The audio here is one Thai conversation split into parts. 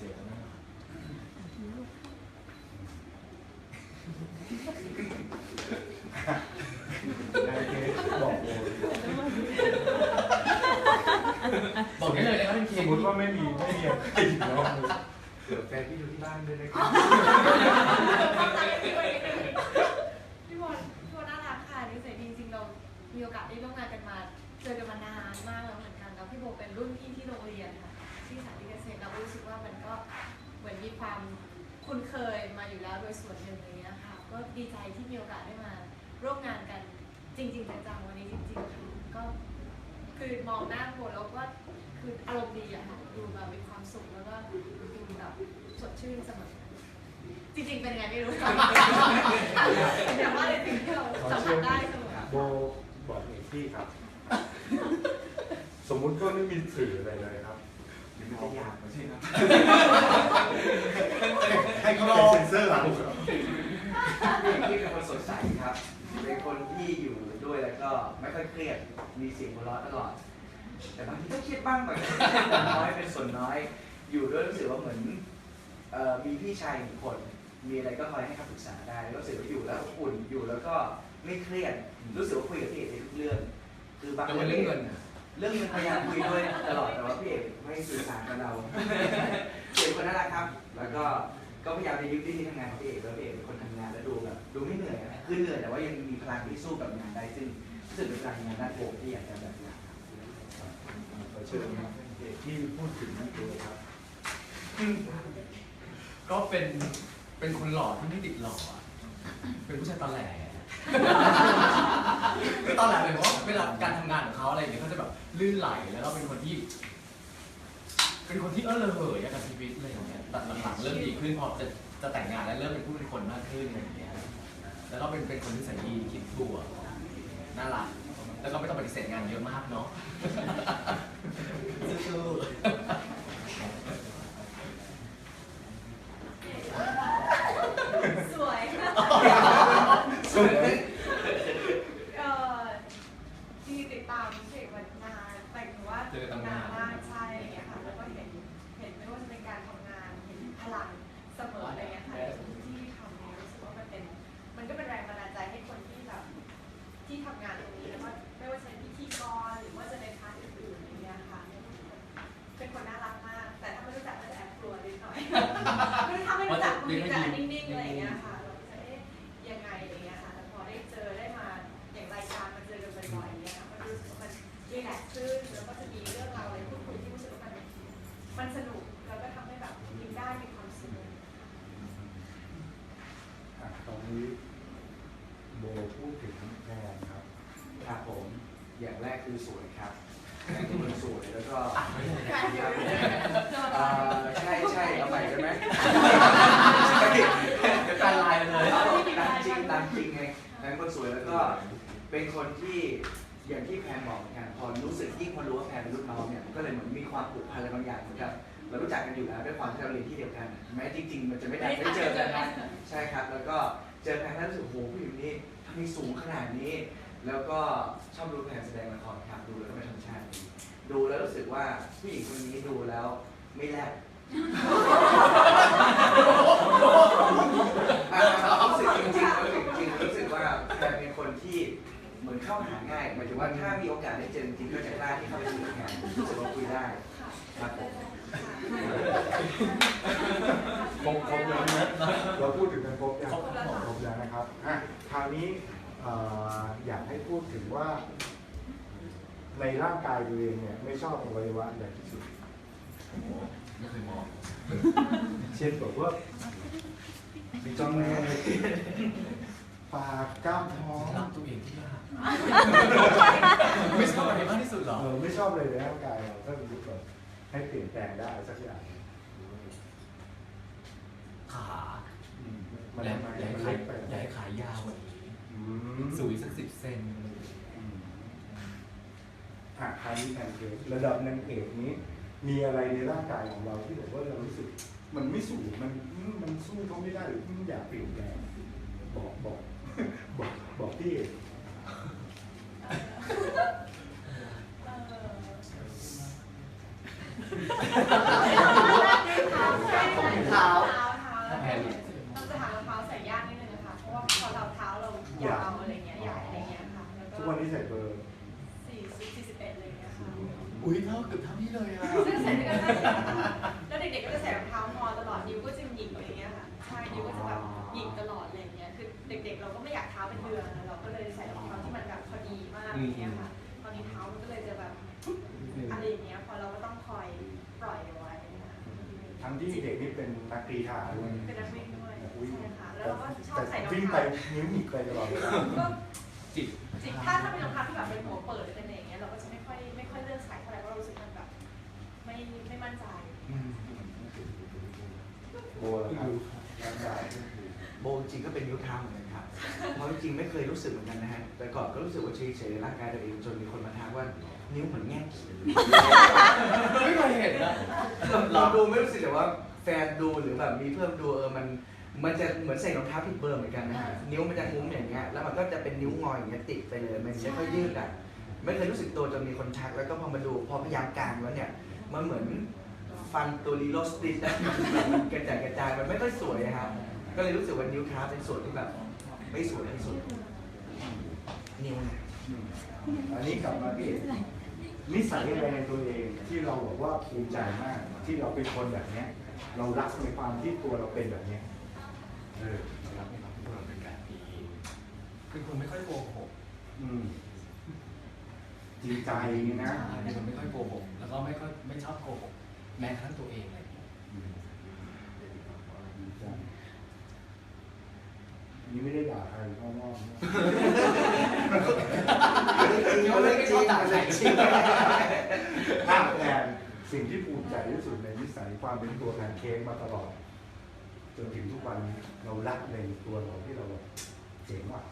เสียแล้วนะนายเคสบอกเลยบอกได้เลยนะครับเป็นเคสมมติว่าไม่มีไม่มีอะไรอีกแล้วเผื่อแฟนพี่ดูที่บ้านด้วยนะครับพี่บอลพี่บอลน่ารักค่ะนิสัยดีจริงๆเรามีโอกาสได้ร่วมงานกันมา เจอกันมานานมากแล้วเหมือนกันแล้วพี่โบเป็นรุ่นพี่ที่โรงเรียนค่ะ ร่วมงานกันจริง ๆ จังๆวันนี้จริงๆค่ะก็คือมองหน้าโบแล้วก็คืออารมณ์ดีอะค่ะดูแบบมีความสุขแล้วก็ดูแบบสดชื่นเสมอจริงๆเป็นยังไงไม่รู้แต่ว่าในสิ่งที่เราสัมผัสได้เสมอโบบอกเอกพี่ครับ สมมุติก็ไม่มีสื่ออะไรเลยครับมันจะยากไม่ใช่ครับให้เขาเป็นเซ็นเซอร์เราครับพี่เป็นคนสดใสครับ เป็นคนที่อยู่ด้วยแล้วก็ไม่ค่อยเครียด มีเสียงหัวเราะตลอด แต่บางทีก็เครียดบ้างแบบเป็นน้อยเป็นส่วนน้อย อยู่ด้วยรู้สึกว่าเหมือนเอ่อมีพี่ชายหนึ่งคน มีอะไรก็คอยให้คำปรึกษาได้รู้สึกว่าอยู่แล้วอบอุ่นอยู่แล้วก็ไม่เครียด รู้สึกว่าคุยกับพี่เอกในทุกเรื่อง คือบางแต่วันเรื่องเงินอะ เรื่องเงินพยายามคุยด้วยตลอดแต่ว่าพี่เอกไม่สื่อสารกับเราพี่เอกคนน่ารักครับ แล้วก็ ก็พยายามจะยึดที่ทำงานของพี่เอกแล้วพี่เอกเป็นคนทำงานแล้วดูแบบดูไม่เหนื่อยอะคือเหนื่อยแต่ว่ายังมีพลังที่สู้กับงานได้ซึ่งรู้สึกเป็นพลังงานด้านบวกที่อยากจะแบบอยากทำขอเชิญครับเอกที่พูดถึงนั่นตัวครับ ก็เป็นเป็นคนหล่อที่ไม่ติดหล่ออะเป็นผู้ชายตอแหลคือตอแหลเลยเพราะว่าเวลาการทำงานของเขาอะไรอย่างเงี้ยเขาจะแบบลื่นไหลแล้วก็เป็นคนที่ เป็นคนที่เออเลยเหยอะกับชีวิตอะไรอย่างเงี้ยแต่หลังๆเริ่มดีขึ้นพอจะจะแต่งงานแล้วเริ่มเป็นผู้เป็นคนมากขึ้นอะไรอย่างเงี้ย แล้วก็เป็นเป็นคนที่ใส่ดีคิดบวกน่ารัก แล้วก็ไม่ต้องปฏิเสธงานเยอะมากเนาะ สู้ๆ สวยค่ะ สวย เอ่อจริงๆติดตามเพจมานานแต่ถือว่า เจอตั้งนาน มากใช่อะไรอย่างเงี้ยค่ะ แล้วก็เห็นเห็นไม่ว่าจะเป็นการทำงาน เห็นพลังเสมออะไรเงี้ยค่ะในทุกที่ทำเนี่ยรู้สึกว่ามันเป็น มันก็เป็นแรงบันดาลใจให้คนที่แบบที่ทำงานตรงนี้แล้วก็ไม่ว่าจะเป็นพิธีกรหรือว่าจะในพาร์ทอื่นๆอะไรเงี้ยค่ะ เป็นคนน่ารักมาก แต่ถ้าไม่รู้จักก็จะแอบกลัวนิดหน่อย คือถ้าไม่รู้จักบางทีจะนิ่งๆอะไรอย่างเงี้ยค่ะ เราก็จะเอ๊ะยังไงอะไรเงี้ยค่ะ แต่พอได้เจอได้มาอย่างรายการมาเจอกันบ่อยๆอย่างเงี้ยค่ะมันรู้สึกว่ามันรีแลกซ์ขึ้นแล้วก็จะมีเรื่องราวอะไรพูดคุยที่รู้สึกว่ามันมันสนุกแล้วก็ทำให้แบบยิ้มได้มีความสุข อะตอนนี้โบพูดถึงแพนครับ ครับผม อย่างแรกคือสวยครับแฟนเป็นคนสวยแล้วก็แฟนอยู่ด้วยเอ่อใช่ใช่เอาใหม่ได้ไหมเดี๋ยวการไลน์เลยตามจริงตามจริงไงแฟนคนสวยแล้วก็เป็นคนที่อย่างที่แพนบอกเหมือนกันพอรู้สึกยิ่งพอรู้ว่าแพนเป็นลูกน้องเนี่ยมันก็เลยเหมือนมีความผูกพันอะไรบางอย่างเหมือนกับเรารู้จักกันอยู่แล้วด้วยความที่เราเรียนที่เดียวกัน แม้จริง ๆ มันจะไม่ได้ไม่เจอกันนะใช่ครับ แล้วก็เจอแพนแล้วรู้สึกโอ้โหผู้หญิงนี้ทำไมสูงขนาดนี้ แล้วก็ชอบดูแพนแสดงละครครับดูแล้วก็เป็นธรรมชาติดีดูแล้วรู้สึกว่าผู้หญิงคนนี้ดูแล้วไม่แลบอ่ารู้สึกจริงๆรู้สึกจริงๆรู้สึกว่าแพนเป็นคนที่เหมือนเข้าหาง่ายหมายถึงว่าถ้ามีโอกาสได้เจอจริงๆก็จะกล้าที่เข้าไปคุยกับแพนรู้สึกว่าคุยได้ครับผมครบครบแล้วนะเราพูดถึงกันครบยังครบแล้วค่ะครบแล้วนะครับอะคราวนี้เอ่ออยากให้พูดถึงว่า ในร่างกายตัวเองเนี่ยไม่ชอบอวัยวะใดที่สุดไม่เคยมองเช่นแบบว่ามีจมูกปากกล้ามท้องรักตัวเองที่มากไม่ชอบอะไรมากที่สุดหรอเออไม่ชอบเลยในร่างกายเราถ้าสมมติแบบให้เปลี่ยนแปลงได้สักอย่างขาอืมมันอยากทำไมอยากมันให้เล็กไปอยากให้ขายาวกว่านี้อืม สูงอีกสักสิบเซนอืมอะคราวนี้แพนเค้กระดับนางเอกนี้ มีอะไรในร่างกายของเราที่แบบว่าเรารู้สึก มันไม่สู้มันมันสู้เขาไม่ได้หรือมันอยากเปลี่ยนแปลงบอกบอก บอกบอกพี่เอก เออ ใส่เบอร์ สี่สิบสี่สิบเอ็ดอะไรอย่างเงี้ยค่ะ อุ้ยเท่าเกือบเท่าพี่เลยอะซึ่งใส่ด้วยกันได้แล้วเด็กๆก็จะใส่รองเท้ามอตลอดนิ้วก็จะหยิกอะไรอย่างเงี้ยค่ะใช่นิ้วก็จะแบบหยิกตลอดอะไรอย่างเงี้ยคือเด็กๆ เราก็ไม่อยากเท้าเป็นเดือนเราก็เลยใส่รองเท้าที่มันแบบพอดีมากอย่างเงี้ยค่ะตอนนี้เท้ามันก็เลยจะแบบอะไรอย่างเงี้ยพอเราก็ต้องคอยปล่อยเอาไว้นะคะทั้งที่เด็กนี่เป็นนักกรีฑาด้วยเป็นนักวิ่งด้วยอุ๊ยใช่ค่ะแล้วเราก็ชอบแต่ใส่รองวิ่งไปเท้านิ้วหงิกไปตลอดเวลาก็จิตจริงถ้าถ้าเป็นรองเท้าที่แบบเป็นหัวเปิดหรือเป็น ไม่ไม่มั่นใจ โบนะครับร่างกายโบจริงๆก็เป็นนิ้วเท้าเหมือนกันครับเพราะจริงๆไม่เคยรู้สึกเหมือนกันนะฮะ แต่ก่อนก็รู้สึกว่าเฉยๆร่างกายตัวเองจนมีคนมาทักว่านิ้วเหมือนแง่ขีดไม่เคยเห็นนะเราดูไม่รู้สึกแต่ว่าแฟนดูหรือแบบมีเพื่อนดูเออมันมันจะเหมือนใส่รองเท้าผิดเบอร์เหมือนกันนะฮะนิ้วมันจะงุ้มอย่างเงี้ยแล้วมันก็จะเป็นนิ้วงอยอย่างเงี้ยติดไปเลย มันไม่ค่อยยืดอะไม่เคยรู้สึกตัวจนมีคนทักแล้วก็พอมาดูพอพยายามกางแล้วเนี่ย มันเหมือนฟันตัวลีโลสติสนะมันกระจายกระจายมันไม่ค่อยสวยอะครับก็เลยรู้สึกว่านิ้วเท้าเป็นส่วนที่แบบไม่สวยที่สุดนิ้วเนี่ยอืมอันนี้กลับมาที่เอกนิสัยอะไรในตัวเองที่เราบอกว่าภูมิใจมาก ที่เราเป็นคนแบบเนี้ย เรารักในความที่ตัวเราเป็นแบบเนี้ยเออรับในความที่พวกเราเป็นแบบนี้เป็นคนไม่ค่อยโกหกอืมจริงใจนะเป็นคนไม่ค่อยโกหกแล้ว ก็ไม่ค่อยไม่ชอบโกหกแม้กระทั่งตัวเองอะไรอย่างเงี้ยอืมจริงใจนี่ไม่ได้ด่าใครพ่อพ่อนะเขาเลยจริงเลยจริงภาพแทนสิ่งที่ภูมิใจที่สุดในนิสัยความเป็นตัวแทนเค้กมาตลอด จนถึงทุกวันนี้เรารักในตัวเราที่เราแบบเจ๋งว่ะ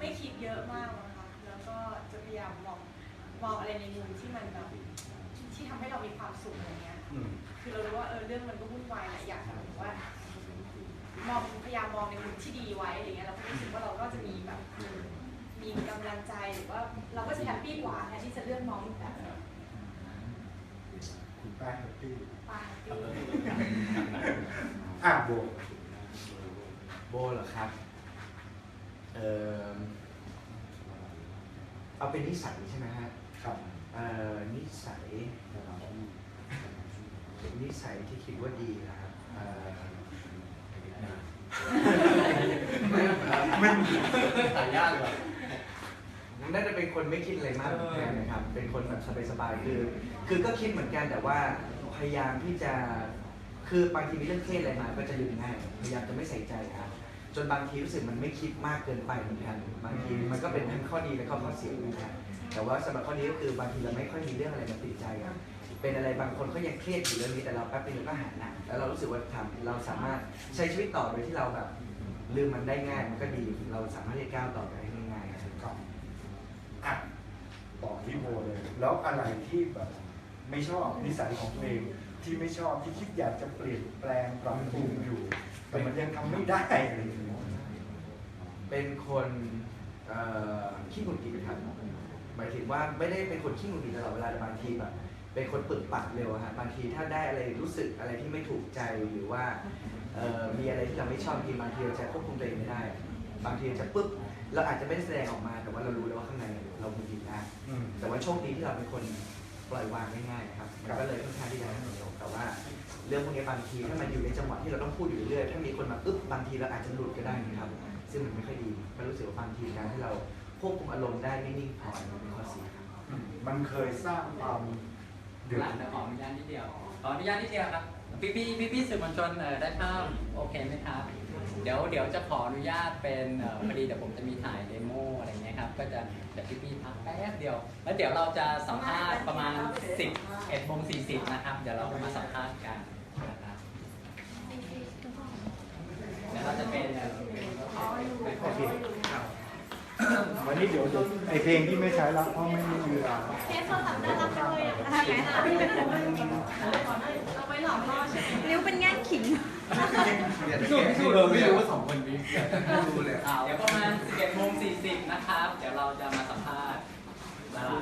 ไม่คิดเยอะมากนะคะแล้วก็จะพยายามมอง มองอะไรในมุมที่มันแบบที่ทำให้เรามีความสุขอย่างเงี้ย อืมคือเรารู้ว่าเออเรื่องมันก็วุ่นวายหลายอย่างแต่ว่ามองพยายามมองในมุมที่ดีไว้อะไรเงี้ยเราก็รู้สึกว่าเราก็จะมีแบบ มีกำลังใจหรือว่าเราก็จะแฮปปี้กว่าแทนที่จะเลื่อนมองแบบคุณป้าแฮปปี้ปาอะโบโบเหรอครับ เออเอาเป็นนิสัยใช่ไหมฮะ ครับเอ่อนิสัยนิสัยที่คิดว่าดีนะครับเอ่อมันหายากเลยน่าจะเป็นคนไม่คิดอะไรมากเหมือนกันนะครับ เป็นคนแบบสบายๆ คือ คือก็คิดเหมือนกันแต่ว่าพยายามที่จะ คือบางทีมีเรื่องเครียดอะไรมา ก็จะลืมง่าย พยายามจะไม่ใส่ใจครับ จนบางทีรู้สึกมันไม่คิดมากเกินไปเหมือนกันบางทีมันก็เป็นทั้งข้อดีและก็ข้อเสียเหมือนกันแต่ว่าสำหรับข้อนี้ก็คือบางทีเราไม่ค่อยมีเรื่องอะไรมาติดใจครับเป็นอะไรบางคนเขายังเครียดอยู่เรื่องนี้แต่เราแป๊บนึงเราก็หายนักแล้วเรารู้สึกว่าทำเราสามารถใช้ชีวิตต่อโดยที่เราแบบลืมมันได้ง่ายมันก็ดีเราสามารถที่จะก้าวต่อไปได้ง่ายๆครับครับอะต่อที่โบเลย แล้วอะไรที่แบบไม่ชอบนิสัยของตัวเอง ที่ไม่ชอบที่คิดอยากจะเปลี่ยนแปลงปรับปรุงอยู่ แต่มันยังทำไม่ได้อะไรอย่างเงี้ยเป็นคนเอ่อขี้หงุดหงิดครับหมายถึงว่าไม่ได้เป็นคนขี้หงุดหงิดตลอดเวลาแต่บางทีแบบเป็นคนปึกปักเร็วอะฮะบางทีถ้าได้อะไรรู้สึกอะไรที่ไม่ถูกใจหรือว่าเอ่อมีอะไรที่เราไม่ชอบบางทีบางทีเราจะควบคุมตัวเองไม่ได้ บางทีจะปุ๊บเราอาจจะไม่ได้แสดงออกมาแต่ว่าเรารู้แล้วว่าข้างในเราหงุดหงิดได้อืม แต่ว่าโชคดีที่เราเป็นคน ปล่อยวางง่ายๆครับมันก็เลยค่อนข้างที่จะเหนียวแต่ว่า เรื่องพวกนี้บางทีถ้ามันอยู่ในจังหวะที่เราต้องพูดอยู่เรื่อยๆถ้ามีคนมาอึ๊บบางทีเราอาจจะหลุดก็ได้นะครับ ซึ่งมันไม่ค่อยดีก็รู้สึกว่าบางทีการที่เราควบคุมอารมณ์ได้ไม่นิ่งพอมันเป็นข้อเสียครับมันเคยสร้างความเดือดหลังจะขออนุญาตนิดเดียวขออนุญาตนิดเดียวครับพี่พี่พี่พี่สื่อมวลชนเอ่อได้ภาพโอเคไหมครับ เดี๋ยวเดี๋ยวจะขออนุญาตเป็นเอ่อพอดีเดี๋ยวผมจะมีถ่ายเดโมอะไรเงี้ยครับ ก็จะเดี๋ยวพี่พี่พักแป๊บเดียว แล้วเดี๋ยวเราจะสัมภาษณ์ประมาณ 10เอ็ดโมง40 นะครับ เดี๋ยวเรามาสัมภาษณ์กันนะครับเดี๋ยวเราจะเป็นเอ่อโอเควันนี้เดี๋ยวจะไอเพลงที่ไม่ใช้แล้วเพราะไม่มีเวลาเคสโทรศัพท์น่ารักจังเลยอะ คือเลยไม่รู้ว่าสองคนนี้ดูเลยอ่าเดี๋ยวประมาณ11โมง40นะครับ เดี๋ยวเราจะมาสัมภาษณ์ดารา